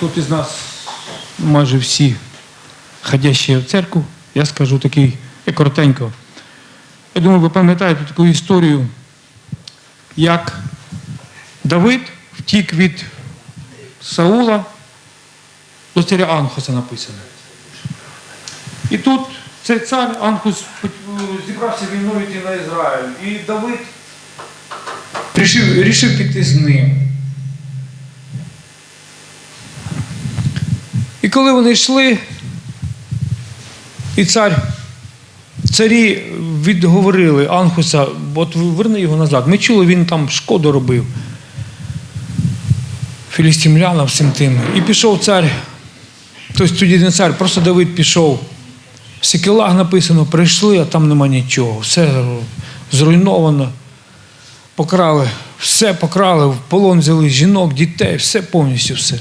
тут із нас майже всі ходящі в церкву, я скажу такий коротенько. Я думаю, ви пам'ятаєте таку історію, як Давид втік від Саула до царя Анхуса написано. І тут цей цар Анхус зібрався війною йти на Ізраїль. І Давид рішив, рішив піти з ним. Коли вони йшли, і цар, царі відговорили Анхуса, от верни його назад. Ми чули, він там шкоду робив філістимлянам всім тим. І пішов цар, тобто тоді не цар, просто Давид пішов. В Секелах написано, прийшли, а там нема нічого. Все зруйновано. Покрали, все покрали, в полон взяли жінок, дітей, все повністю все.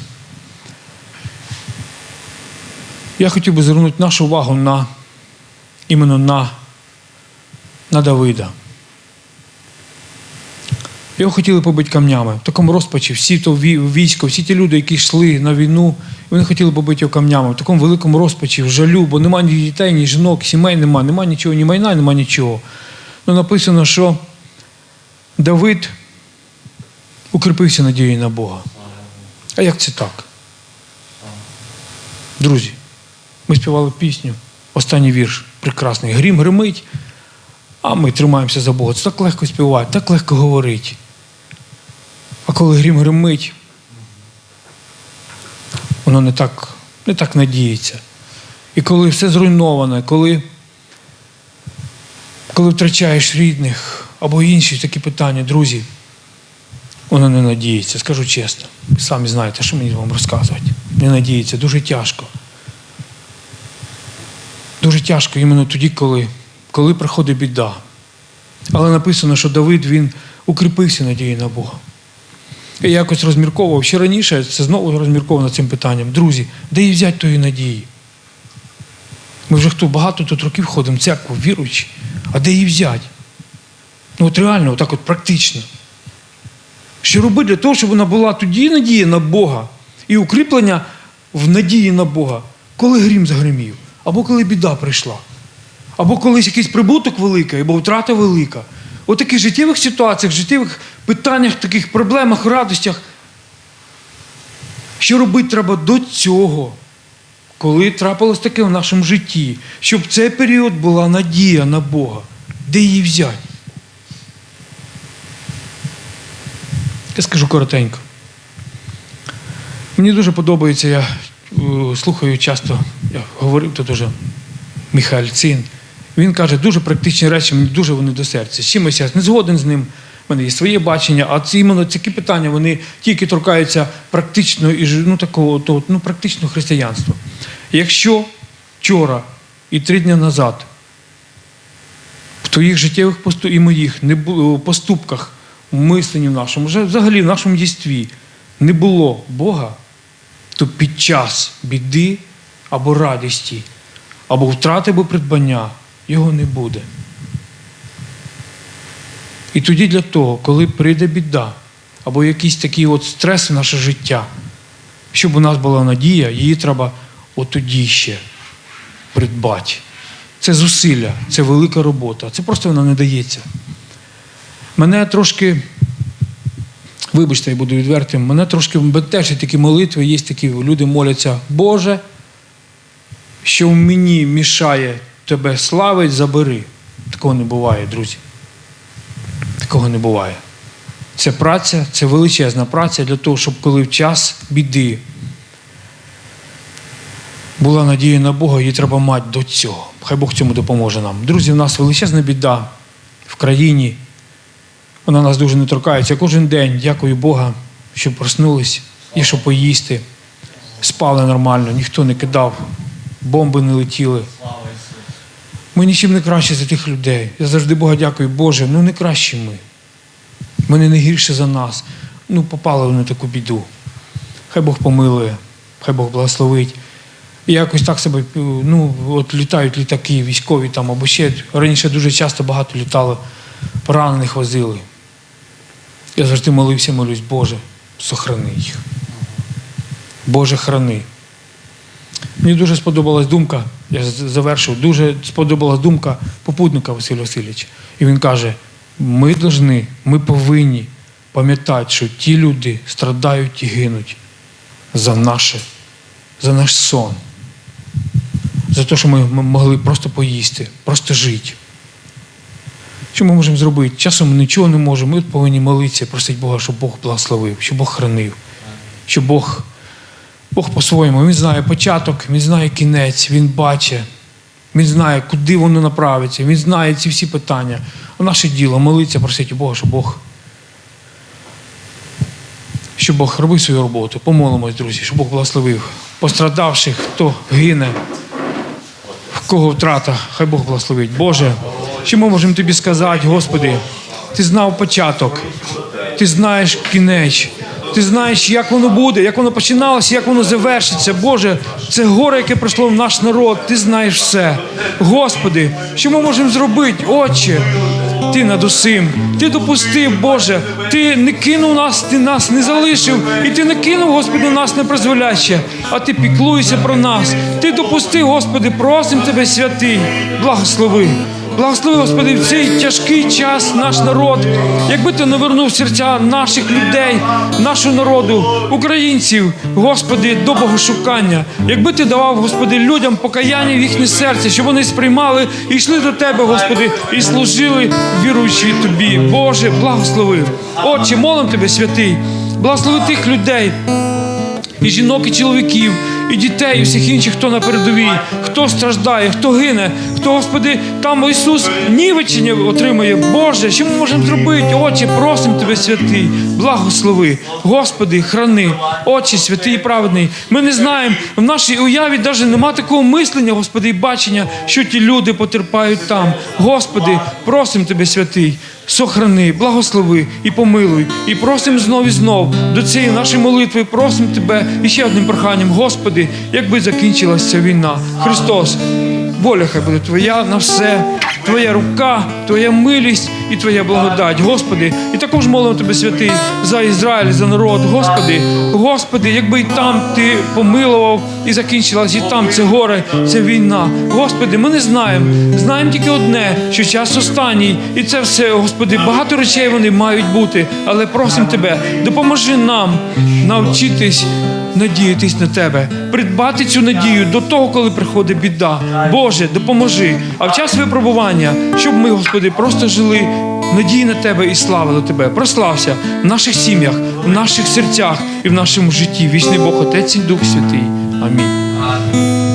Я хотів би звернути нашу увагу на іменно на, на Давида. Його хотіли побити камнями. В такому розпачі всі то військо, всі ті люди, які йшли на війну, вони хотіли побити його камнями. В такому великому розпачі, в жалю, бо немає ні дітей, ні жінок, сімей нема, нема нічого, ні майна, нема нічого. Ну, написано, що Давид укріпився надією на Бога. А як це так? Друзі, ми співали пісню, останній вірш прекрасний. Грім гримить, а ми тримаємося за Бога. Це так легко співати, так легко говорити. А коли грім гримить, воно не так, не так надіється. І коли все зруйноване, коли, коли втрачаєш рідних або інші такі питання, друзі, воно не надіється, скажу чесно. Самі знаєте, що мені вам розказувати. Не надіється, дуже тяжко. Дуже тяжко іменно тоді, коли, коли приходить біда. Але написано, що Давид він укріпився надією на Бога. Я якось розмірковував ще раніше, це знову розмірковано цим питанням. Друзі, де їй взяти тої надії? Ми вже хто багато тут років ходимо в церкву, віруючи, а де її взяти? Ну от реально, отак от практично. Що робити для того, щоб вона була тоді надія на Бога і укріплення в надії на Бога, коли грім загримів, або коли біда прийшла, або колись якийсь прибуток великий, або втрата велика. У таких життєвих ситуаціях, життєвих питаннях, таких проблемах, радостях. Що робити треба до цього, коли трапилось таке в нашому житті, щоб цей період була надія на Бога, де її взяти? Я скажу коротенько. Мені дуже подобається, я слухаю часто, я говорив тут уже Михайль Цин. Він каже, дуже практичні речі, мені дуже вони до серця. З чимось я не згоден з ним, в мене є своє бачення, а ці іменно такі питання вони тільки торкаються практичного і ну, такого, то, ну, практичного християнства. Якщо вчора і три дні назад в твоїх життєвих посту і моїх не було поступках, в мисленні в нашому, вже взагалі в нашому дійстві не було Бога, то під час біди або радості, або втрати або придбання його не буде. І тоді для того, коли прийде біда, або якийсь такий от стрес в наше життя, щоб у нас була надія, її треба отоді ще придбати. Це зусилля, це велика робота. Це просто вона не дається. Мене трошки, вибачте, я буду відвертим, мене трошки бентежать такі молитви, є такі, люди моляться, Боже, що в мені мішає тебе славить, забери. Такого не буває, друзі. Такого не буває. Це праця, це величезна праця для того, щоб коли в час біди була надія на Бога, її треба мати до цього. Хай Бог цьому допоможе нам. Друзі, в нас величезна біда в країні. Вона нас дуже не торкається. Кожен день дякую Бога, що проснулись і що поїсти. Спали нормально, ніхто не кидав, бомби не летіли. Ми нічим не краще за тих людей. Я завжди Бога дякую, Боже, ну не кращі ми. Вони не гірше за нас. Ну, попали вони таку біду. Хай Бог помилує, хай Бог благословить. І якось так себе, ну, от літають літаки, військові там, або ще раніше дуже часто багато літало, поранених возили. Я завжди молився, молюсь, Боже, сохрани їх. Боже, храни. Мені дуже сподобалась думка, я завершив, дуже сподобалась думка попутника Василя Васильовича. І він каже: ми должны, ми повинні пам'ятати, що ті люди страдають і гинуть за наше, за наш сон, за те, що ми могли просто поїсти, просто жити. Що ми можемо зробити? Часом ми нічого не можемо. Ми повинні молитися, просити Бога, щоб Бог благословив, щоб Бог хранив, щоб Бог, Бог по-своєму, Він знає початок, Він знає кінець, Він бачить, Він знає, куди воно направиться, Він знає ці всі питання. А наше діло молитися, просити Бога, щоб Бог. Щоб Бог робив свою роботу. Помолимось, друзі, щоб Бог благословив пострадавших, хто гине, в кого втрата, хай Бог благословить. Боже, що ми можемо тобі сказати, Господи, ти знав початок, ти знаєш кінець, ти знаєш, як воно буде, як воно починалося, як воно завершиться. Боже, це горе, яке прийшло в наш народ, ти знаєш все. Господи, що ми можемо зробити, Отче? Ти над усім. Ти допустив, Боже, ти не кинув нас, ти нас не залишив, і ти не кинув, Господи, нас не призволяще, а ти піклуєшся про нас. Ти допустив, Господи, просим тебе, святий, благослови. Благослови, Господи, в цей тяжкий час наш народ. Якби ти не вернув серця наших людей, нашого народу, українців, Господи, до богошукання. Якби ти давав, Господи, людям покаяння в їхнє серце, щоб вони сприймали і йшли до Тебе, Господи, і служили віруючи Тобі. Боже, благослови. Отче, молим Тебе, святий, благослови тих людей, і жінок, і чоловіків, і дітей, і всіх інших, хто на передовій, хто страждає, хто гине, хто, Господи, там Ісус нівечення отримує. Боже, що ми можемо зробити? Отче, просимо Тебе, святий, благослови, Господи, храни, Отче, святий і праведний. Ми не знаємо, в нашій уяві навіть нема такого мислення, Господи, і бачення, що ті люди потерпають там. Господи, просимо Тебе, святий. Сохрани, благослови і помилуй, і просимо знов і знов до цієї нашої молитви. Просимо тебе і ще одним проханням, Господи, якби закінчилася війна. Христос, воля хай буде Твоя на все, Твоя рука, Твоя милість і Твоя благодать, Господи. І також молимо Тебе, святий, за Ізраїль, за народ, Господи, Господи, якби і там Ти помилував і закінчилась, і там це горе, це війна. Господи, ми не знаємо. Знаємо тільки одне, що час останній, і це все, Господи, багато речей вони мають бути. Але просимо Тебе, допоможи нам навчитись надіятись на Тебе, придбати цю надію до того, коли приходить біда. Боже, допоможи. А в час випробування, щоб ми, Господи, просто жили. Надії на тебе і славили тебе. Прослався в наших сім'ях, в наших серцях і в нашому житті. Вічний Бог, Отець і Дух Святий. Амінь.